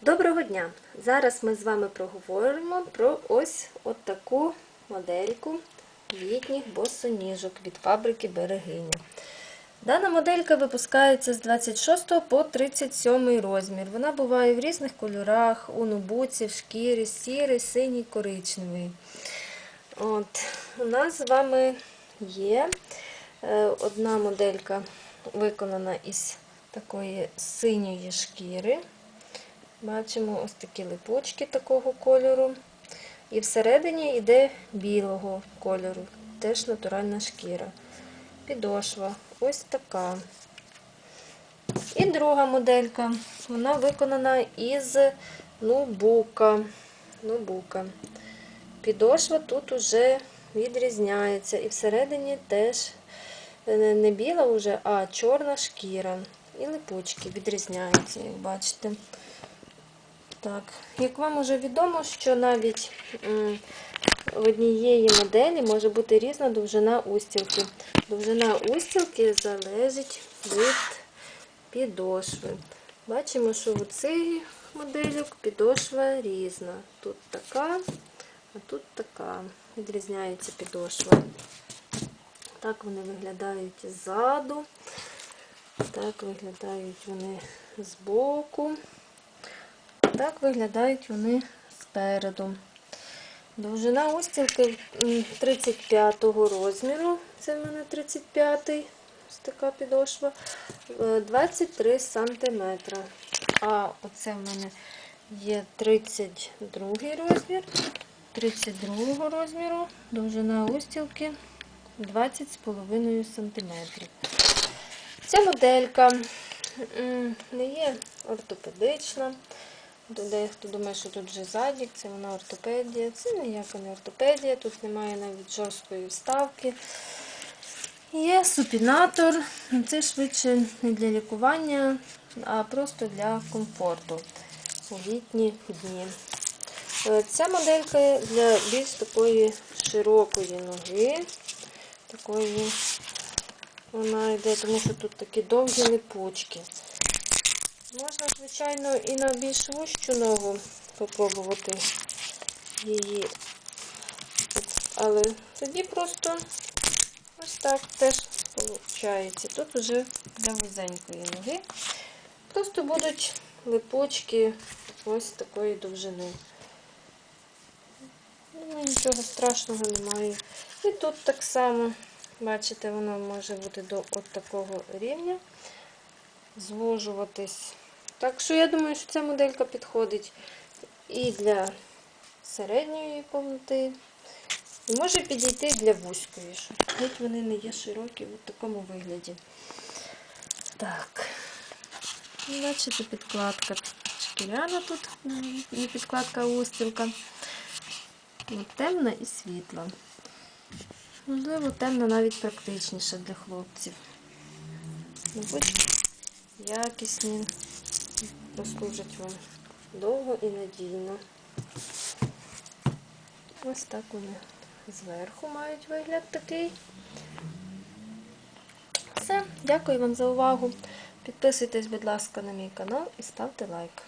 Доброго дня! Зараз ми з вами проговоримо про ось от таку модельку літніх босоніжок від фабрики Берегиня. Дана моделька випускається з 26 по 37 розмір. Вона буває в різних кольорах, у нубуці, в шкірі, сірий, синій, коричневий. От, у нас з вами є е, одна моделька виконана із такої синьої шкіри. Бачимо ось такі липучки такого кольору. І всередині йде білого кольору, теж натуральна шкіра. Підошва ось така. І друга моделька. Вона виконана із нубука. нубука. Підошва тут уже відрізняється. І всередині теж не біла вже, а чорна шкіра. І липучки відрізняються, як бачите. Так, як вам вже відомо, що навіть в однієї моделі може бути різна довжина устілки. Довжина устілки залежить від підошви. Бачимо, що у цих моделюк підошва різна. Тут така, а тут така. Відрізняється підошва. Так вони виглядають ззаду. Так виглядають вони збоку. Так виглядають вони спереду. Довжина устілки 35 розміру, це в мене 35-й, ось така підошва, 23 см. А оце в мене є 32 розмір, 32 розміру, довжина устілки 20,5 см. Ця моделька не є ортопедична. Дехто думає, що тут вже задік, це вона ортопедія. Це ніяка не ортопедія, тут немає навіть жорсткої вставки. Є супінатор, це швидше не для лікування, а просто для комфорту у літні дні. Ця моделька для більш такої широкої ноги. Такої вона йде, тому що тут такі довгі липучки. Можна, звичайно, і на більш вущу ногу попробувати її. Але тоді просто ось так теж виходить. Тут вже для вузенької ноги. Просто будуть липучки ось такої довжини. Думаю, нічого страшного немає. І тут так само, бачите, воно може бути до от такого рівня звужуватись. Так що я думаю, що ця моделька підходить і для середньої повноти, і може підійти для вузької. Геть вони не є широкі в такому вигляді. Так, бачите, підкладка шкіряна тут, не підкладка, а устілка. Темна і світла. Можливо, темна навіть практичніша для хлопців. Мабуть, якісні, послужать вам довго і надійно. Ось так вони зверху мають вигляд такий. Все, дякую вам за увагу. Підписуйтесь, будь ласка, на мій канал і ставте лайк.